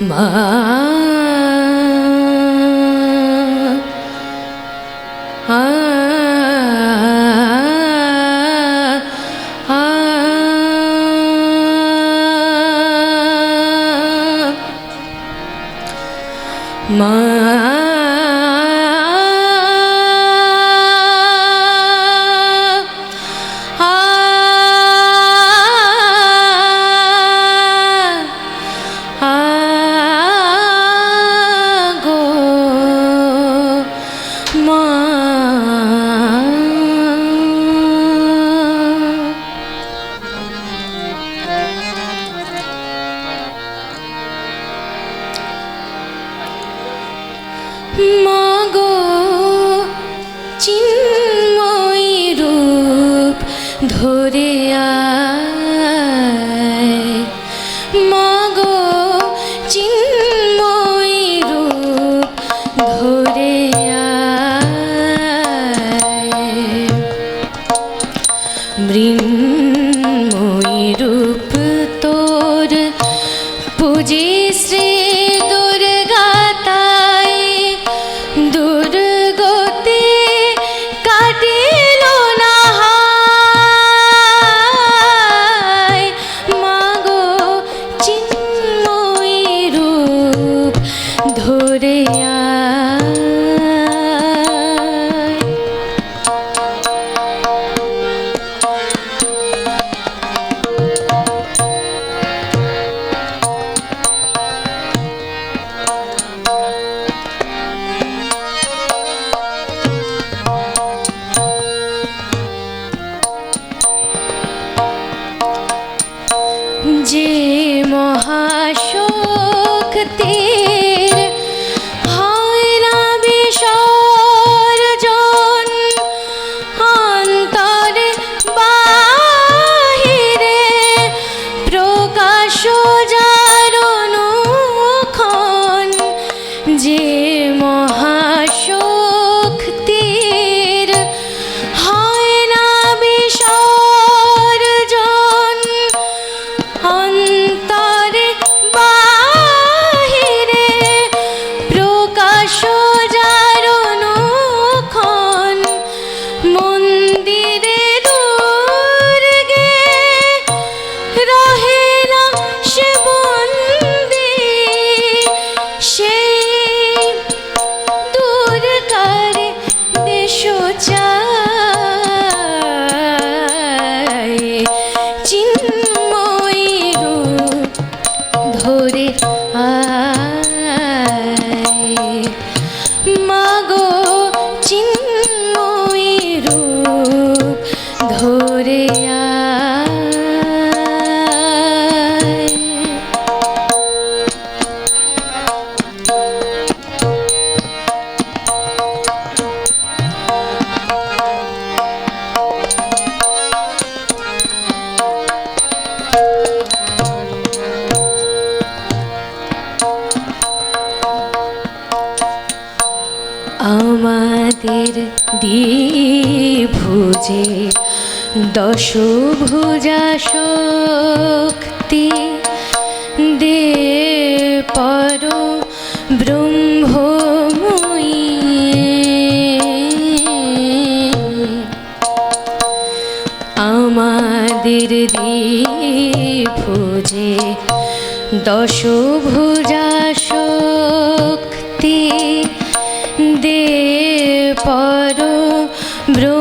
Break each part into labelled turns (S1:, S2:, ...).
S1: Ma, ah, ma. Dream. 心。শুভুজা শক্তি দে পর ব্রহ্মময়ী। আমাদের দিভুজে দশভুজা শক্তি দে পর ব্রহ্ম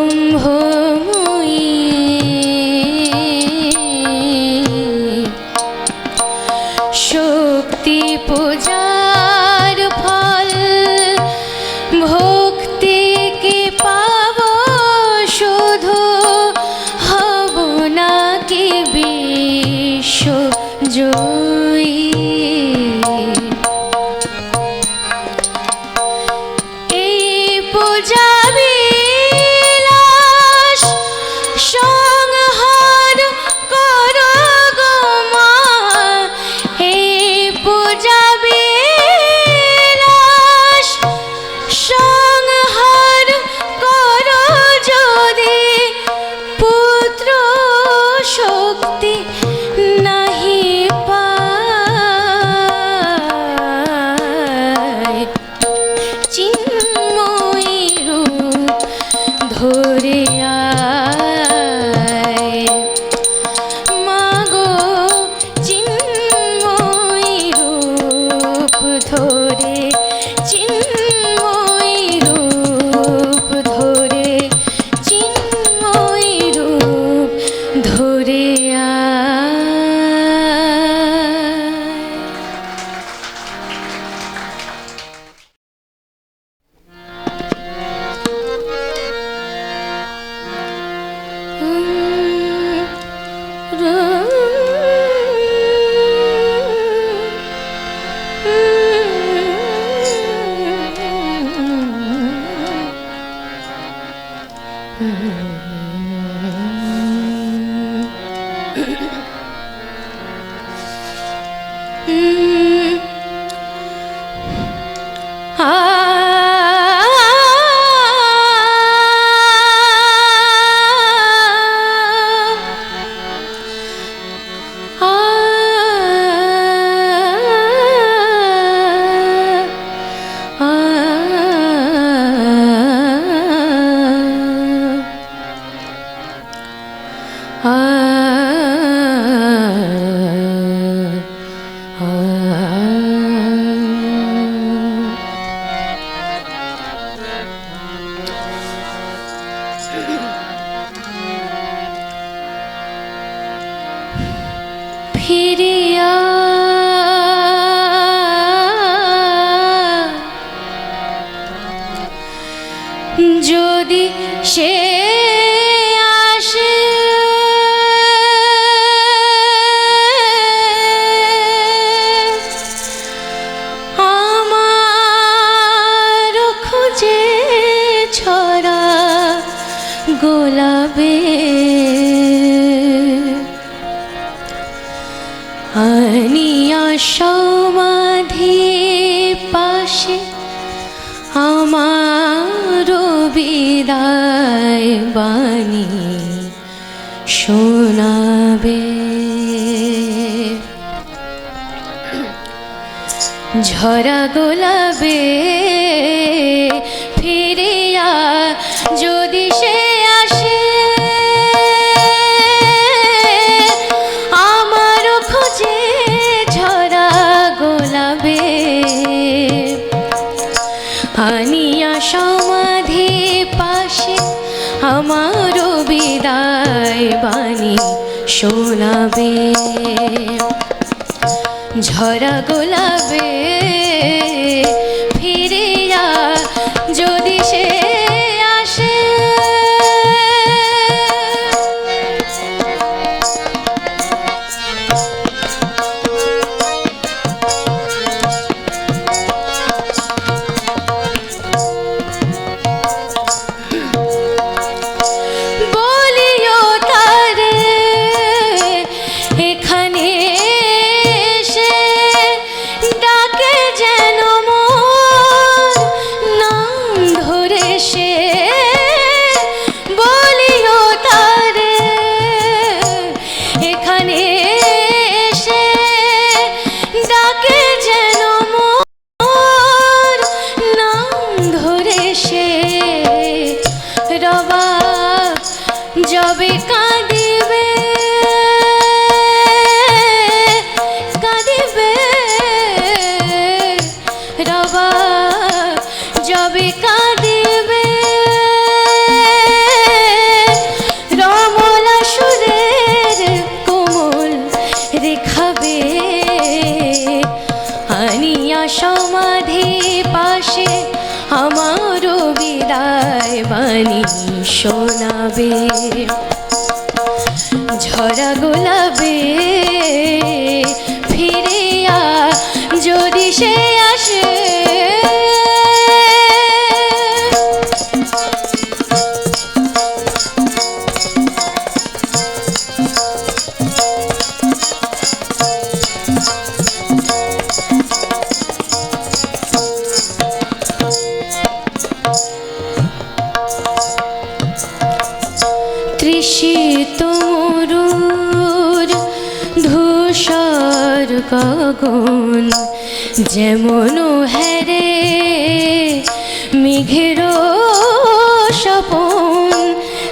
S1: বিশ্ব জয়ী। Mm. ফিরিয়া। যদি সে আসে আমার খুঁজে ছড়া গোলাপে। সমাধি পাশে আমার বিদায় বাণী শোনাবে। ঝরা গোলাপে আমার বিদায় বাণী শোনাবে। ঝরা গোলাপে যবে কাঁদিবে বাণী শোনাবে ঝরা গোলাবে ফিরিয়া যদি সে গগন যেমন হেরে মেঘের স্বপন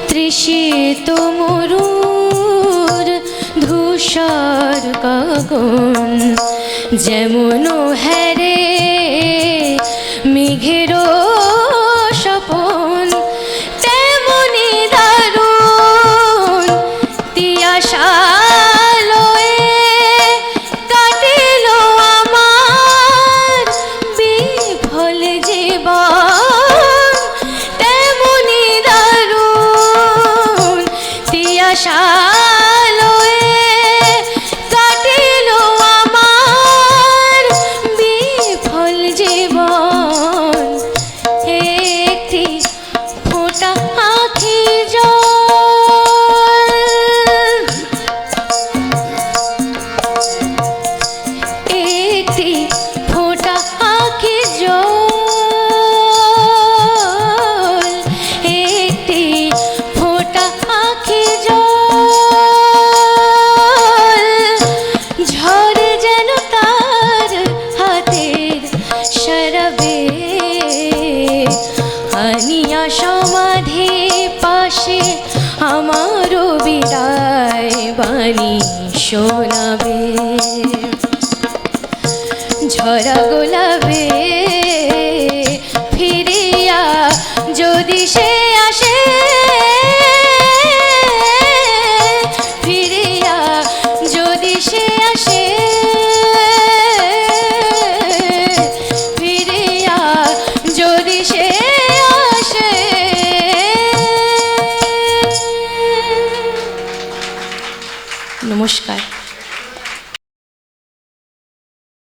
S1: তৃষিত মরুর ধূসর গগন যেমন হেরে শোনাবে। ঝরা গোলাপে